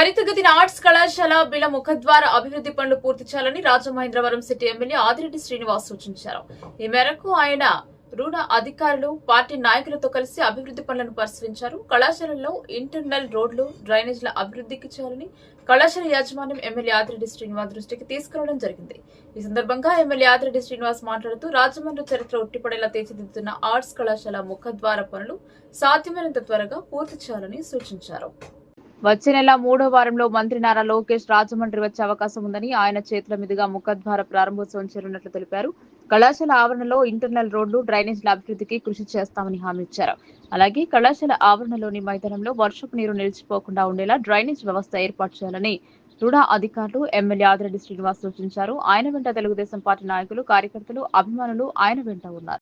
త్వరితగతిన ఆర్ట్స్ కళాశాల బిల ముఖద్వార అభివృద్ధి పనులు పూర్తి చేయాలని రాజమహేంద్రవరం సిటీ ఎమ్మెల్యే ఆదిరెడ్డి శ్రీనివాస్ సూచించారు. ఈ మేరకు ఆయన రుణ అధికారులు పార్టీ నాయకులతో కలిసి అభివృద్ధి పనులను పరిశీలించారు. కళాశాలలో ఇంటర్నల్ రోడ్లు డ్రైనేజ్ల అభివృద్ధికి చేయాలని కళాశాల యాజమాన్యం ఎమ్మెల్యే ఆదిరెడ్డి శ్రీనివాస్ దృష్టికి తీసుకురావడం జరిగింది. ఈ సందర్భంగా ఎమ్మెల్యే ఆదిరెడ్డి శ్రీనివాస్ మాట్లాడుతూ రాజమండ్రి చరిత్ర ఉట్టిపడేలా తీర్చిదిద్దుతున్న ఆర్ట్స్ కళాశాల ముఖద్వార పనులు సాధ్యమైనంత త్వరగా పూర్తి చేయాలని సూచించారు. వచ్చే నెల మూడో వారంలో మంత్రి నారా లోకేష్ రాజమండ్రి వచ్చే అవకాశం ఉందని ఆయన చేతుల మీదుగా ముఖద్వార ప్రారంభోత్సవం చేరున్నట్లు తెలిపారు. కళాశాల ఆవరణలో ఇంటర్నల్ రోడ్లు డ్రైనేజ్ల అభివృద్ధికి కృషి చేస్తామని హామీ ఇచ్చారు. అలాగే కళాశాల ఆవరణలోని మైదానంలో వర్షపు నీరు నిలిచిపోకుండా ఉండేలా డ్రైనేజ్ వ్యవస్థ ఏర్పాటు చేయాలని రుడా అధికారులు ఎమ్మెల్యే ఆదిరెడ్డి శ్రీనివాస్ సూచించారు. ఆయన వెంట తెలుగుదేశం పార్టీ నాయకులు కార్యకర్తలు అభిమానులు ఆయన వెంట ఉన్నారు.